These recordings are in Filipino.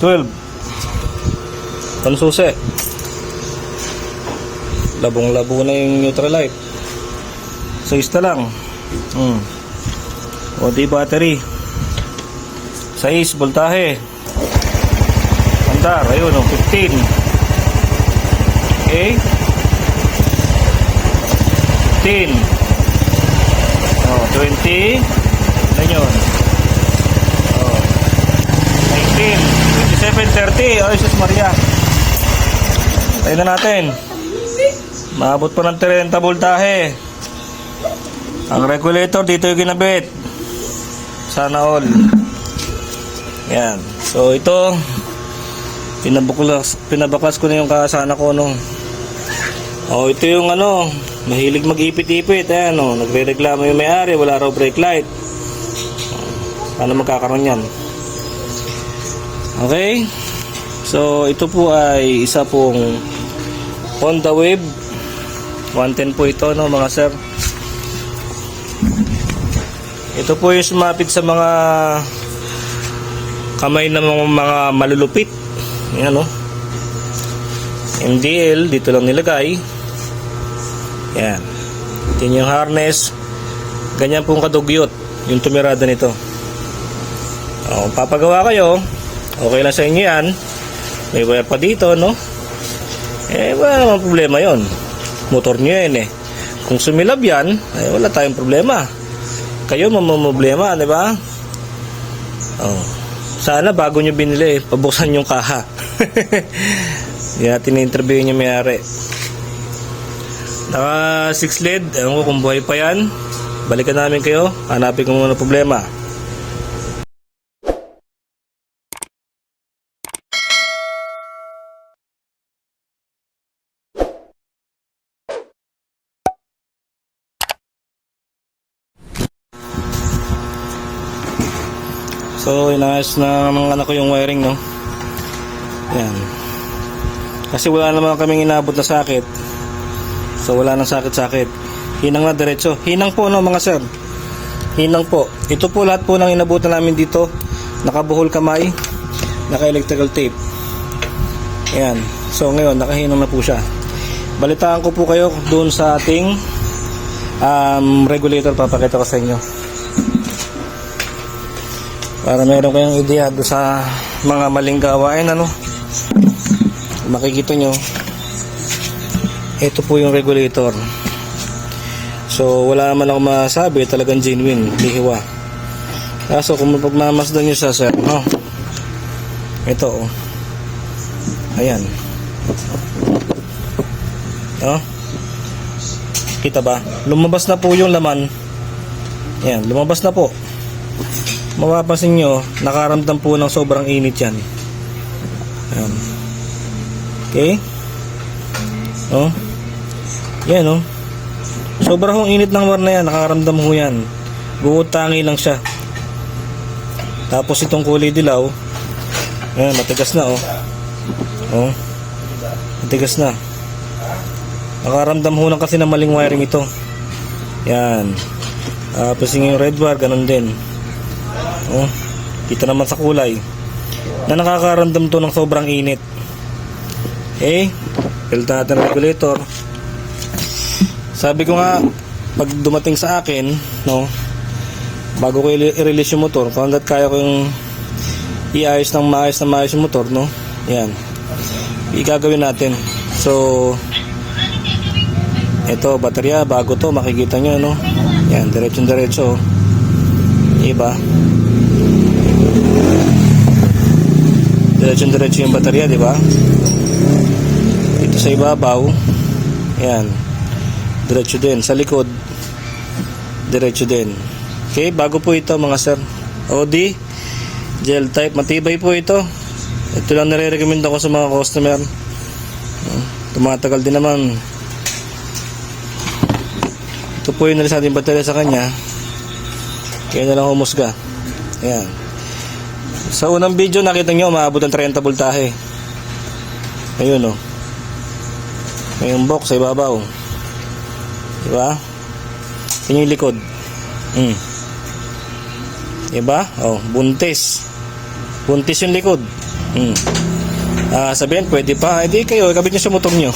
12. Pansusi. Labong-labo na yung neutral light. So, isa lang. Hmm. O di battery. 6 voltahe. Andar, ayun, oh, 15. Okay. 15. Oh, 20. Ano yun? Oh. 19. 27, 30. Oh, Jesus Maria. Tayo na natin. Maabot pa ng 30 voltahe. Ang regulator dito yung ginabit. Sana all. Yan. So ito pinabuklas pinabaklas ko na yung kasana ko no. Oh, ito yung ano, mahilig mag-ipit-ipit ayan oh, nagrereklamo yung may-ari, wala raw brake light. Paano magkakaroon yan? Okay? So, ito po ay isa pong Honda Wave 110 po ito, no, mga sir. Ito po yung sumapit sa mga kamay ng mga, mga malulupit. Yan, no. MDL, dito lang nilagay. Yan. Ito yung harness. Ganyan pong kadugyot yung tumirada nito. O, papagawa kayo, okay lang sa inyo yan. May wire pa dito, no? Eh, wala naman problema yon. Motor nyo yan eh. Kung sumilab yan, eh, wala tayong problema. Kayo mamamroblema, di ba? Oh. Sana bago nyo binili, pabuksan yung kaha. Hindi natin na-interview yung may-ari. Naka 6 LED, ewan ko kung buhay pa yan. Balikan namin kayo, hanapin ko muna problema. So, inayos na ng anak ko yung wiring, no? Yan. Kasi wala naman kaming inabot na sakit. So, wala nang sakit-sakit. Hinang na diretso. Hinang po, no, mga sir? Hinang po. Ito po lahat po ng inabutan namin dito. Nakabuhol kamay. Naka-electrical tape. Yan. So, ngayon, nakahinang na po siya. Balitaan ko po kayo doon sa ating um, regulator. Papakita ko sa inyo para meron kayong ideya do sa mga maling gawain ano? Makikita nyo ito po yung regulator. So wala naman ako masabi talagang genuine lihiwa. Kaso kung mapagmamasdan nyo siya sir no? Ito oh. Ayan. No? Kita ba? Lumabas na po yung laman. Ayan lumabas na po mapapansin nyo, nakaramdam po ng sobrang init yan. Ayan. Okay? Oh. Yan, oh. Sobrang init ng war na yan, nakaramdam ho yan. Buutangi lang siya. Tapos itong kulay dilaw, ayan, matigas na, oh. Oh. Matigas na. Nakaramdam ho lang kasi ng maling wiring ito. Yan. Tapos yung red bar, ganun din. Oh, kita naman sa kulay na nakakaramdam to ng sobrang init. Okay, filter natin ang regulator. Sabi ko nga, pag dumating sa akin, no, bago ko i-release yung motor, kung hanggat kaya ko yung iayos ng maayos na maayos yung motor, no, yan, igagawin natin. So, ito, baterya, bago to, makikita nyo, no, yan, diretso-diretso, iba, diretso diretso yung baterya di ba? Dito sa ibabaw. Yan diretso din. Sa likod diretso din. Okay bago po ito mga sir. OD gel type. Matibay po ito. Ito lang nire-recommend ako sa mga customer. Tumatagal din naman. Ito po yung nalis natin baterya sa kanya. Kaya na lang humusga. Ayan sa unang video nakita nyo umaabot ng 30 voltahe. Ayun oh. May yung box sa ibabaw. Diba? Yan yung likod. Hmm. Diba? Oh, buntis. Buntis yung likod. Hmm. Ah, sabihin, pwede pa. Hindi kayo, ikabit nyo sa motor nyo.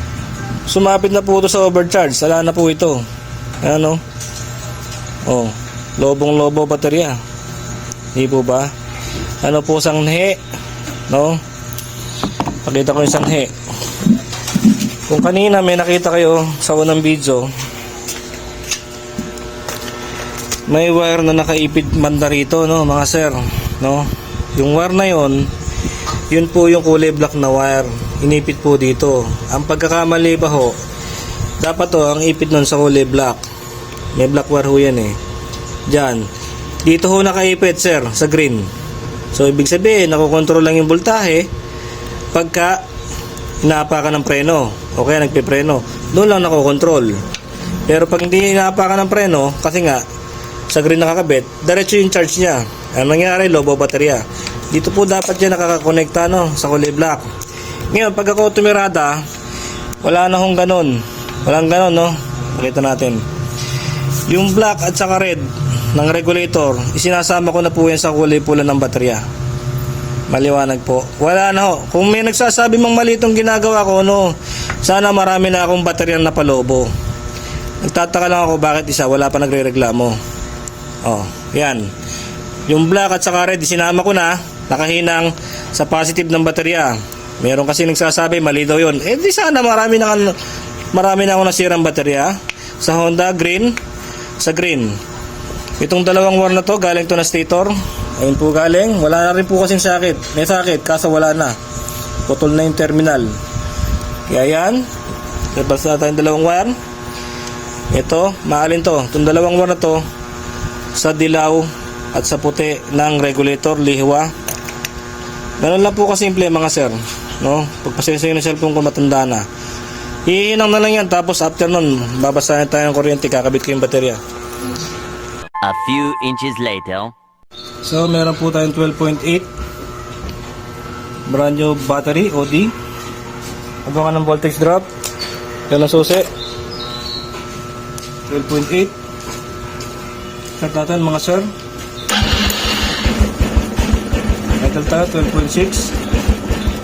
Sumapit na po ito sa overcharge. Sala na po ito. Ano? Oh, lobong-lobo baterya. Hindi po ba? Ano po sanghe? No? Pakita ko yung sanghe. Kung kanina may nakita kayo sa unang video, may wire na nakaipit banda rito, no, mga sir, no? Yung wire na yon, yun po yung kulay black na wire. Inipit po dito. Ang pagkakamali pa ho, dapat to ang ipit nun sa kulay black. May black wire ho yan eh. Diyan. Dito ho nakaipit, sir, sa green. So, ibig sabihin, nakokontrol lang yung voltahe pagka inaapakan ng preno o kaya nagpipreno. Doon lang nakokontrol. Pero pag hindi inaapakan ng preno, kasi nga, sa green nakakabit, diretso yung charge niya. Ang nangyari, lobo baterya. Dito po dapat yan nakakakonekta no, sa kulay black. Ngayon, pag ako tumirada, wala na hong ganun. Walang ganun, no? Pakita natin. Yung black at saka red ng regulator, isinasama ko na po yan sa kulay pula ng baterya. Maliwanag po. Wala na ho. Kung may nagsasabi mang mali itong ginagawa ko, no, sana marami na akong baterya na palobo. Nagtataka lang ako bakit isa, wala pa nagre-reklamo. Oh, yan. Yung black at saka red, sinama ko na, nakahinang sa positive ng baterya. Meron kasi nagsasabi, mali daw yun. Eh di sana marami na, marami na ako nasirang baterya. Sa Honda, green, sa green. Itong dalawang war na to, galing to na stator. Ayun po galing. Wala na rin po kasing sakit. May sakit, kaso wala na. Putol na yung terminal. Kaya yan. Labas na tayong dalawang wire. Ito, maalin to. Itong dalawang wire na to, sa dilaw at sa puti ng regulator, lihiwa. Ganun lang po kasimple mga sir. No? Pagpasensya ng cellphone ko matanda na. Iinang na lang yan tapos after nun, babasahin tayo ng kuryente, kakabit ko yung baterya. A few inches later. So, meron po tayong 12.8 brand new battery, OD. Abangan ng voltage drop. Yan ang susi. 12.8. Start natin mga sir. Idle tayo, 12.6.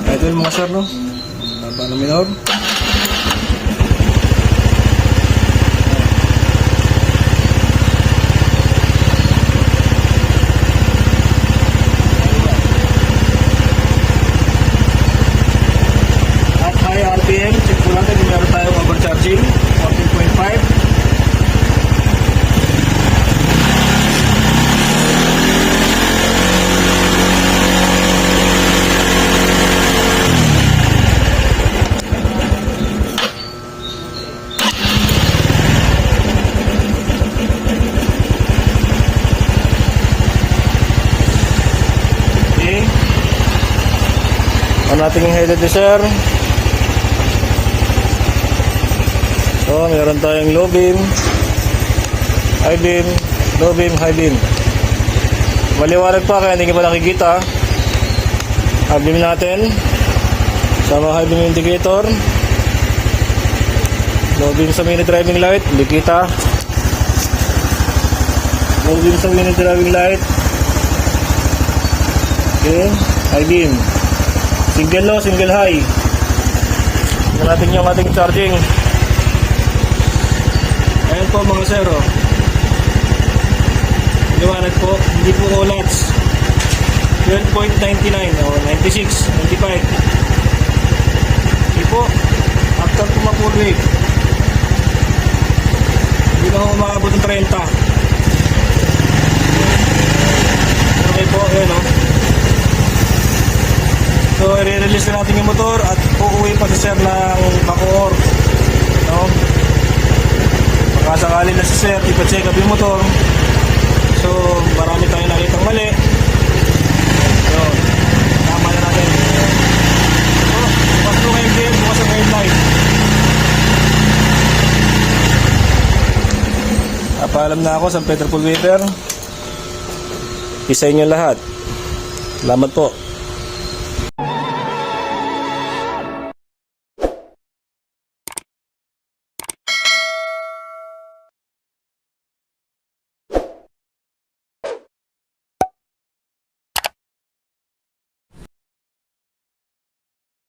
Idle mga sir, no? Baba na minor. At high RPM, check po natin kung meron tayong overcharging. 14.5. Okay. Ano natin yung headed sir? So, meron tayong low beam, high beam, low beam, high beam. Maliwanag pa kaya hindi ko pa nakikita. High beam natin. Sama high beam indicator. Low beam sa mini driving light, hindi kita. Low beam sa mini driving light. Okay, high beam. Single low, single high. Tingnan natin yung ating charging. Ayan po mga sir, oh. Liwanag po, hindi po ulats. 12.99 o 96, 95. Hindi po, after po ma-full wave. Hindi na umaabot ng 30. Okay po, ayan o. So, i-release na natin yung motor at uuwi pa si sir ng Bacoor. No? Baka sakali na si sir, ipa-check up yung motor. So, marami tayong nakitang mali. So, tama na natin. So, bukas mo ngayon din, bukas ang ngayon light. Napaalam na ako sa Peter Paul Waiter. Isa inyo lahat. Salamat po.